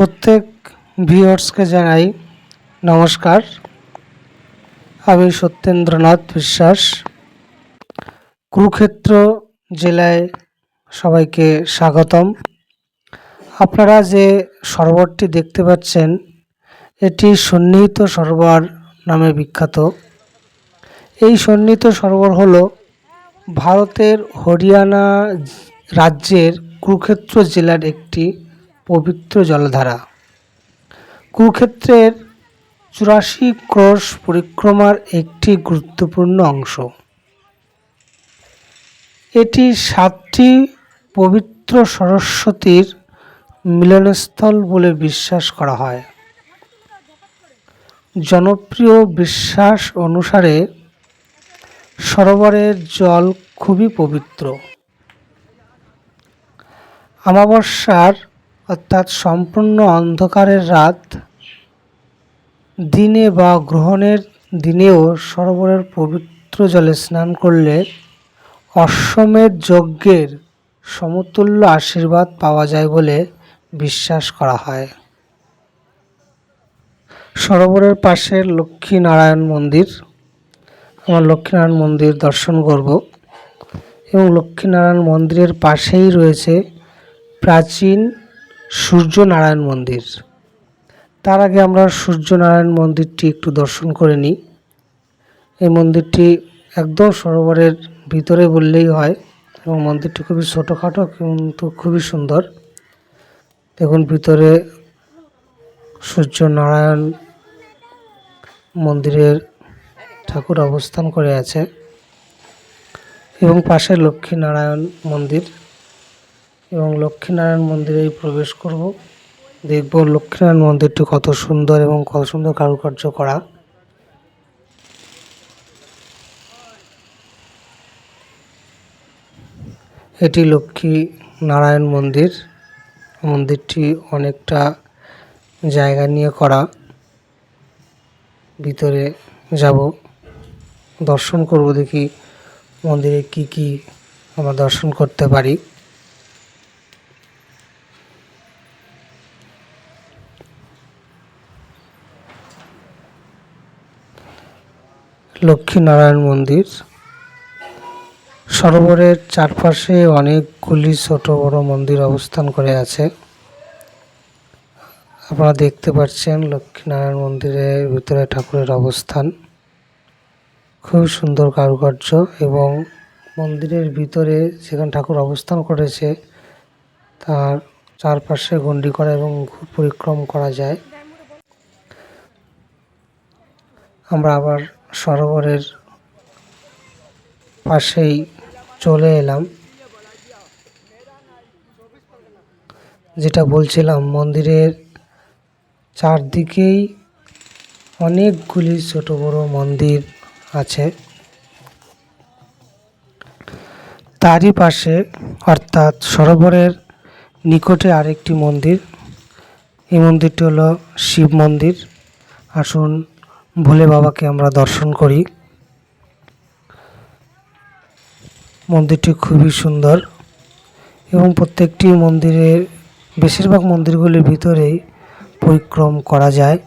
প্রত্যেক ভিউয়ার্সকে জানাই নমস্কার। আমি সত্যেন্দ্রনাথ বিশ্বাস। কুরুক্ষেত্র জেলায় সবাইকে স্বাগতম। আপনারা যে সরোবরটি দেখতে পাচ্ছেন, এটি সন্নিহিত সরোবর নামে বিখ্যাত। এই সন্নিহিত সরোবর হলো ভারতের হরিয়ানা রাজ্যের কুরুক্ষেত্র জেলার একটি পবিত্র জলধারা। কুরুক্ষেত্রের চুরাশি ক্রোশ পরিক্রমার একটি গুরুত্বপূর্ণ অংশ। এটি সাতটি পবিত্র সরস্বতীর মিলনস্থল বলে বিশ্বাস করা হয়। জনপ্রিয় বিশ্বাস অনুসারে সরোবরের জল খুবই পবিত্র। অমাবস্যার অর্থাৎ সম্পূর্ণ অন্ধকারের রাত, দিনে বা গ্রহণের দিনেও সরোবরের পবিত্র জলে স্নান করলে অশ্বমেধ যজ্ঞের সমতুল্য আশীর্বাদ পাওয়া যায় বলে বিশ্বাস করা হয়। সরোবরের পাশে লক্ষ্মীনারায়ণ মন্দির। আমার লক্ষ্মীনারায়ণ মন্দির দর্শন করব। এবং লক্ষ্মীনারায়ণ মন্দিরের পাশেই রয়েছে প্রাচীন সূর্যনারায়ণ মন্দির। তার আগে আমরা সূর্যনারায়ণ মন্দিরটি একটু দর্শন করে নিই। এই মন্দিরটি একদম সরোবরের ভিতরে বললেই হয় এবং মন্দিরটি খুবই ছোটোখাটো কিন্তু খুবই সুন্দর। দেখুন, ভিতরে সূর্যনারায়ণ মন্দিরের ঠাকুর অবস্থান করে আছে এবং পাশে লক্ষ্মীনারায়ণ মন্দির। এবং লক্ষ্মীনারায়ণ মন্দিরে প্রবেশ করব। দেখব লক্ষ্মীনারায়ণ মন্দিরটি কত সুন্দর এবং কত সুন্দর কারুকার্য করা। এটি লক্ষ্মী নারায়ণ মন্দির। মন্দিরটি অনেকটা জায়গা নিয়ে করা। ভিতরে যাব, দর্শন করব দেখি মন্দিরে কি কি আমরা দর্শন করতে পারি। লক্ষ্মীনারায়ণ মন্দির। সরোবরের চারপাশে অনেকগুলি ছোট বড় মন্দির অবস্থান করে আছে। আপনারা দেখতে পাচ্ছেন লক্ষ্মীনারায়ণ মন্দিরের ভিতরে ঠাকুরের অবস্থান। খুব সুন্দর কারুকার্য এবং মন্দিরের ভিতরে যেখানে ঠাকুর অবস্থান করেছে, তার চারপাশে গণ্ডি করা এবং পরিক্রম করা যায়। আমরা আবার সরোবরের পাশেই চলে এলাম। যেটা বলছিলাম, মন্দিরের চারদিকেই অনেকগুলি ছোট বড় মন্দির আছে। তারই পাশে, অর্থাৎ সরোবরের নিকটে আরেকটি মন্দির। এই মন্দিরটি হলো শিব মন্দির। আসুন ভোলে বাবাকে আমরা দর্শন করি। মন্দিরটি খুবই সুন্দর এবং প্রত্যেকটি মন্দিরের, বেশিরভাগ মন্দিরগুলির ভিতরেই পরিক্রম করা যায়।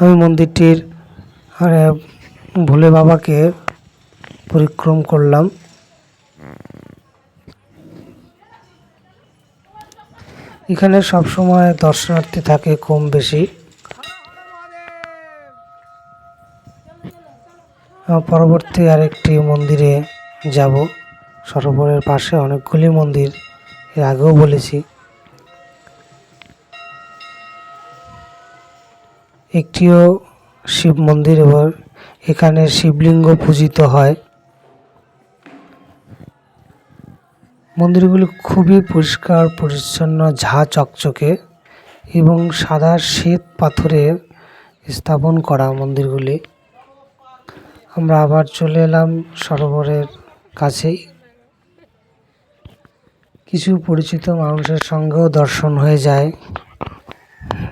আমি মন্দিরটির ভোলে বাবাকে পরিক্রম করলাম। এখানে সবসময় দর্শনার্থী থাকে কম বেশি। পরবর্তী আরেকটি মন্দিরে যাব। সরোবরের পাশে অনেকগুলি মন্দির, এর আগেও বলেছি। একটিও শিব মন্দির এবং এখানে শিবলিঙ্গ পূজিত হয়। মন্দিরগুলি খুবই পরিষ্কার, পরিচ্ছন্ন, ঝা চকচকে এবং সাদা শ্বেত পাথরে স্থাপন করা মন্দিরগুলি। আমরা আবার চলে এলাম সরোবরের কাছেই। কিছু পরিচিত মানুষের সঙ্গেও দর্শন হয়ে যায়।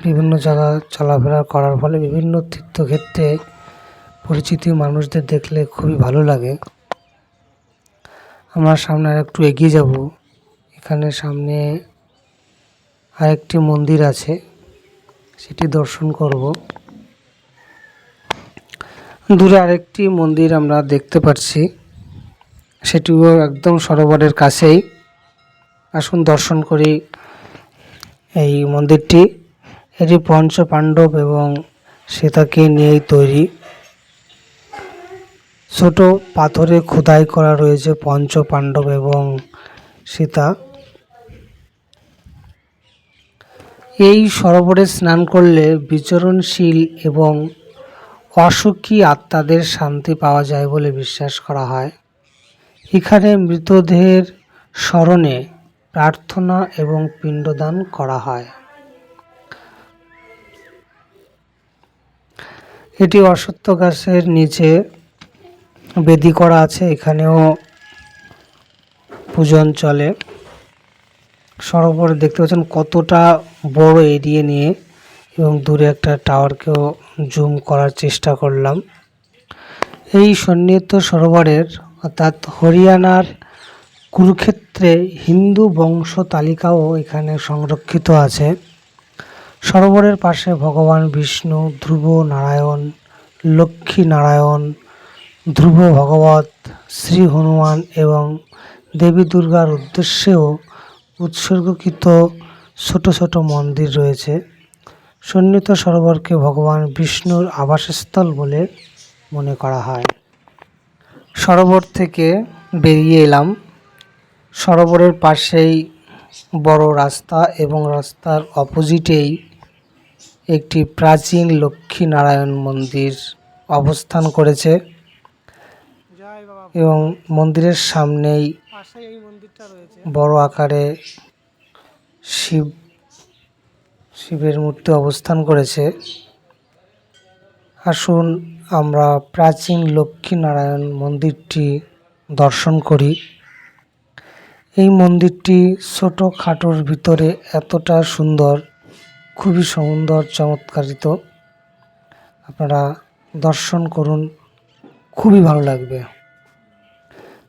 বিভিন্ন জায়গা চলাফেরা করার ফলে বিভিন্ন তীর্থক্ষেত্রে পরিচিত মানুষদের দেখলে খুবই ভালো লাগে। আমরা সামনে আর একটু এগিয়ে যাব। এখানে সামনে আরেকটি মন্দির আছে। সেটি দর্শন করব। দূরে আরেকটি মন্দির আমরা দেখতে পাচ্ছি। সেটিও একদম সরোবরের কাছেই। আসুন দর্শন করি এই মন্দিরটি। এটি পঞ্চ পাণ্ডব এবং সীতাকে নিয়েই তৈরি। ছোট পাথরে খোদাই করা রয়েছে পঞ্চ পাণ্ডব এবং সীতা। এই সরোবরে স্নান করলে বিচরণশীল এবং অসুখী আত্মাদের শান্তি পাওয়া যায় বলে বিশ্বাস করা হয়। এখানে মৃতদেহের স্মরণে প্রার্থনা এবং পিণ্ডদান করা হয়। এটি অশ্বত্থ গাছের নিচে বেদি করা আছে, এখানেও পূজন চলে। সরোবরে দেখতে পাচ্ছেন কতটা বড় এরিয়া নিয়ে এবং দূরে একটা টাওয়ারকেও জুম করার চেষ্টা করলাম। এই সন্নিহিত সরোবরের অর্থাৎ হরিয়ানার কুরুক্ষেত্রে হিন্দু বংশ তালিকাও এখানে সংরক্ষিত আছে। সরোবরের পাশে ভগবান বিষ্ণু, ধ্রুব নারায়ণ, লক্ষ্মী নারায়ণ, ধ্রুব ভগবত, শ্রী হনুমান এবং দেবী দুর্গার উদ্দেশ্যেও উৎসর্গকৃত ছোট ছোট মন্দির রয়েছে। সন্নিহিত সরোবরকে ভগবান বিষ্ণুর আবাসস্থল বলে মনে করা হয়। সরোবর থেকে বেরিয়ে এলাম। সরোবরের পাশেই বড় রাস্তা এবং রাস্তার অপোজিটেই একটি প্রাচীন লক্ষ্মী নারায়ণ মন্দির অবস্থান করেছে এবং মন্দিরের সামনেই বড় আকারে শিব শিবের মূর্তি অবস্থান করেছে। আসুন আমরা প্রাচীন লক্ষ্মী নারায়ণ মন্দিরটি দর্শন করি। এই মন্দিরটি ছোট খাটোর ভিতরে এতটা সুন্দর, খুবই সুন্দর চমৎকারিত। আপনারা দর্শন করুন, খুবই ভালো লাগবে।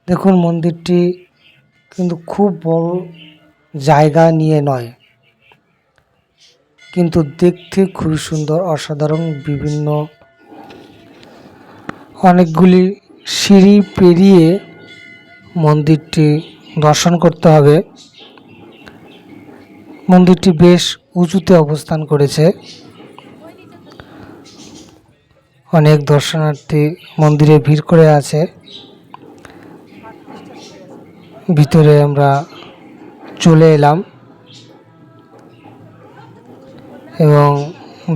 দেখুন মন্দিরটি কিন্তু খুব বড় জায়গা নিয়ে নয় কিন্তু দেখতে খুবই সুন্দর, অসাধারণ বিভিন্ন অনেকগুলি সিঁড়ি পেরিয়ে মন্দিরটি দর্শন করতে হবে। মন্দিরটি বেশ উঁচুতে অবস্থান করেছে। অনেক দর্শনার্থী মন্দিরে ভিড় করে আছে। ভিতরে আমরা চলে এলাম। এবং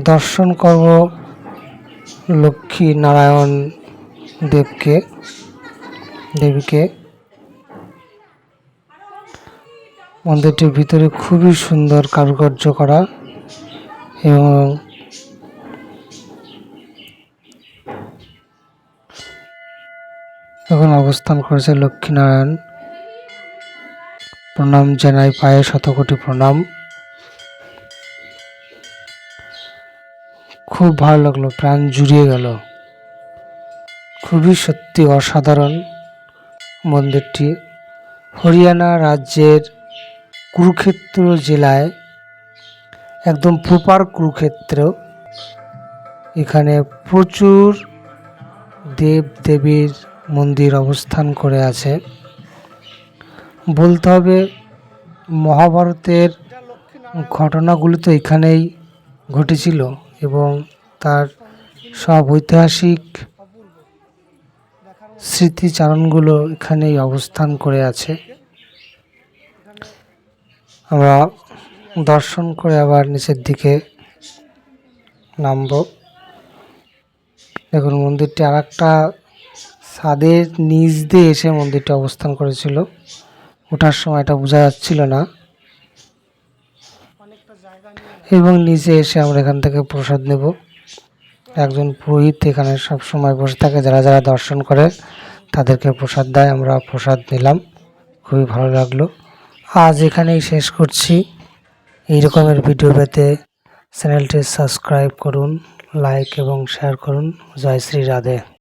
দর্শন করব লক্ষ্মী নারায়ণ দেবকে, দেবীকে। মন্দিরটির ভিতরে খুবই সুন্দর কারুকার্য করা এবং এখন অবস্থান করেছে লক্ষ্মীনারায়ণ। প্রণাম জানাই পায়ে শতকোটি প্রণাম। খুব ভালো লাগল, প্রাণ জুড়িয়ে গেল। খুবই সত্যি অসাধারণ মন্দিরটি। হরিয়ানা রাজ্যের কুরুক্ষেত্র জেলায়, একদম প্রপার কুরুক্ষেত্র। এখানে প্রচুর দেব দেবীর মন্দির অবস্থান করে আছে। বলতে হবে, মহাভারতের ঘটনাগুলি তো এখানেই ঘটেছিল। এবং তার সব ঐতিহাসিক স্মৃতিচারণগুলো এখানেই অবস্থান করে আছে। আমরা দর্শন করে আবার নিচের দিকে নামব। দেখুন, মন্দিরটি আর একটা ছাদের নিচ দিয়ে এসে মন্দিরটি অবস্থান করেছিল। ওঠার সময় এটা বোঝা যাচ্ছিল না। এবং নিচে এসে আমরা এখান থেকে প্রসাদ নেব। একজন পুরোহিত এখানে সব সময় বসে থাকে, যারা যারা দর্শন করে তাদেরকে প্রসাদ দেয়, আমরা প্রসাদ নিলাম। খুবই ভালো লাগল। আজ এখানেই শেষ করছি। এই রকমের ভিডিও পেতে চ্যানেলটি সাবস্ক্রাইব করুন, লাইক এবং শেয়ার করুন। জয় শ্রী রাধে।